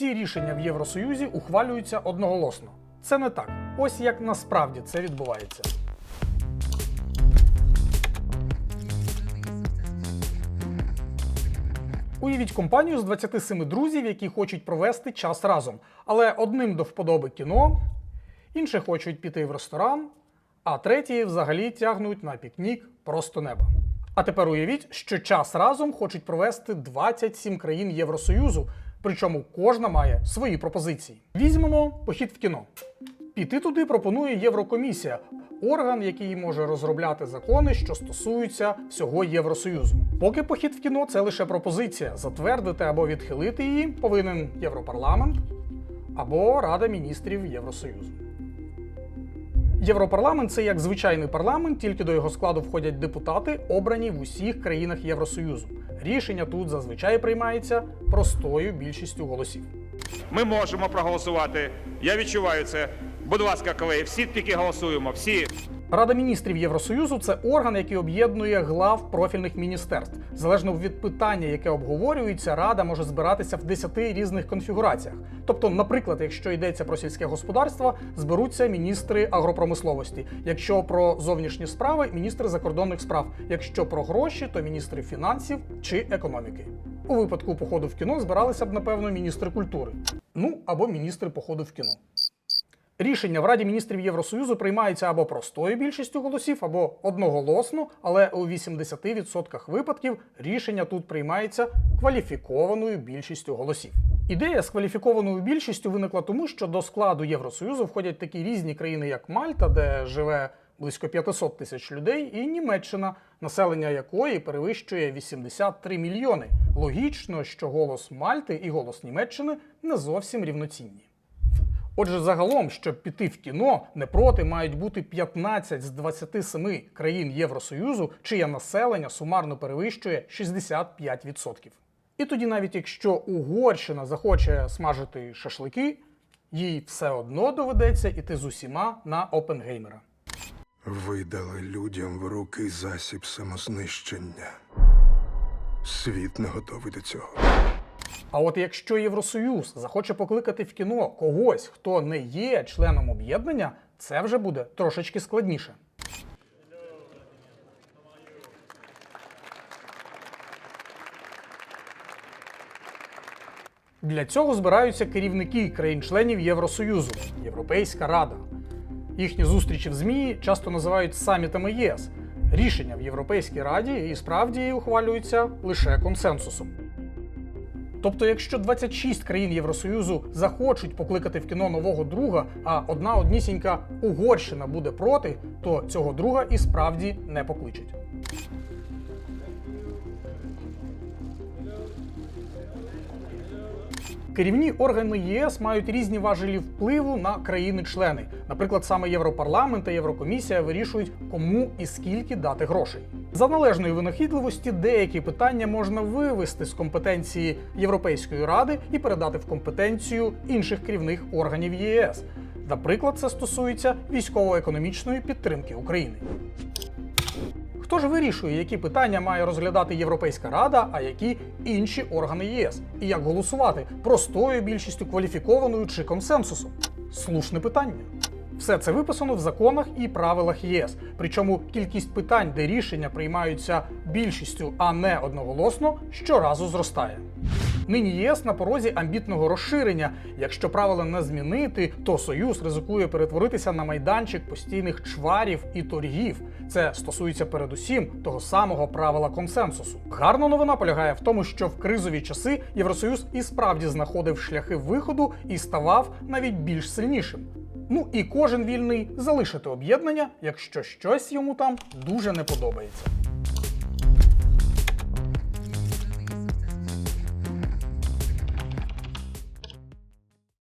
всі рішення в Євросоюзі ухвалюються одноголосно. Це не так. Ось як насправді це відбувається. Уявіть компанію з 27 друзів, які хочуть провести час разом. Але одним до вподоби кіно, інші хочуть піти в ресторан, а треті взагалі тягнуть на пікнік просто неба. А тепер уявіть, що час разом хочуть провести 27 країн Євросоюзу, причому кожна має свої пропозиції. Візьмемо похід в кіно. Піти туди пропонує Єврокомісія, орган, який може розробляти закони, що стосуються всього Євросоюзу. Поки похід в кіно це лише пропозиція. Затвердити або відхилити її повинен Європарламент або Рада міністрів Євросоюзу. Європарламент це як звичайний парламент, тільки до його складу входять депутати, обрані в усіх країнах Євросоюзу. Рішення тут зазвичай приймається простою більшістю голосів. Ми можемо проголосувати. Я відчуваю це. Будь ласка, колеги, всі тільки голосуємо. Всі. Рада міністрів Євросоюзу це орган, який об'єднує глав профільних міністерств. Залежно від питання, яке обговорюється, рада може збиратися в 10 різних конфігураціях. Тобто, наприклад, якщо йдеться про сільське господарство, зберуться міністри агропромисловості. Якщо про зовнішні справи міністри закордонних справ. Якщо про гроші, то міністри фінансів чи економіки. У випадку походу в кіно збиралися б, напевно, міністри культури. Ну або міністри походу в кіно. Рішення в Раді міністрів Євросоюзу приймаються або простою більшістю голосів, або одноголосно, але у 80% випадків рішення тут приймається кваліфікованою більшістю голосів. Ідея з кваліфікованою більшістю виникла тому, що до складу Євросоюзу входять такі різні країни, як Мальта, де живе близько 500 тисяч людей, і Німеччина, населення якої перевищує 83 мільйони. Логічно, що голос Мальти і голос Німеччини не зовсім рівноцінні. Отже, загалом, щоб піти в кіно, не проти мають бути 15 з 27 країн Євросоюзу, чиє населення сумарно перевищує 65%. І тоді, навіть якщо Угорщина захоче смажити шашлики, їй все одно доведеться іти з усіма на Опенгеймера. Ви дали людям в руки засіб самознищення. Світ не готовий до цього. А от якщо Євросоюз захоче покликати в кіно когось, хто не є членом об'єднання, це вже буде трошечки складніше. Для цього збираються керівники країн-членів Євросоюзу, Європейська Рада. Їхні зустрічі в ЗМІ часто називають самітами ЄС. Рішення в Європейській Раді і справді ухвалюються лише консенсусом. Тобто, якщо 26 країн Євросоюзу захочуть покликати в кіно нового друга, а одна однісінька Угорщина буде проти, то цього друга і справді не покличуть. Керівні органи ЄС мають різні важелі впливу на країни-члени. Наприклад, саме Європарламент та Єврокомісія вирішують, кому і скільки дати грошей. За належної винахідливості деякі питання можна вивести з компетенції Європейської ради і передати в компетенцію інших керівних органів ЄС. Наприклад, це стосується військово-економічної підтримки України. Хто ж вирішує, які питання має розглядати Європейська Рада, а які інші органи ЄС? І як голосувати простою більшістю кваліфікованою чи консенсусом? Слушне питання. Все це виписано в законах і правилах ЄС. Причому кількість питань, де рішення приймаються більшістю, а не одноголосно, щоразу зростає. Нині ЄС на порозі амбітного розширення. Якщо правила не змінити, то Союз ризикує перетворитися на майданчик постійних чварів і торгів. Це стосується передусім того самого правила консенсусу. Гарна новина полягає в тому, що в кризові часи Євросоюз і справді знаходив шляхи виходу і ставав навіть більш сильнішим. Ну і кожен вільний залишити об'єднання, якщо щось йому там дуже не подобається.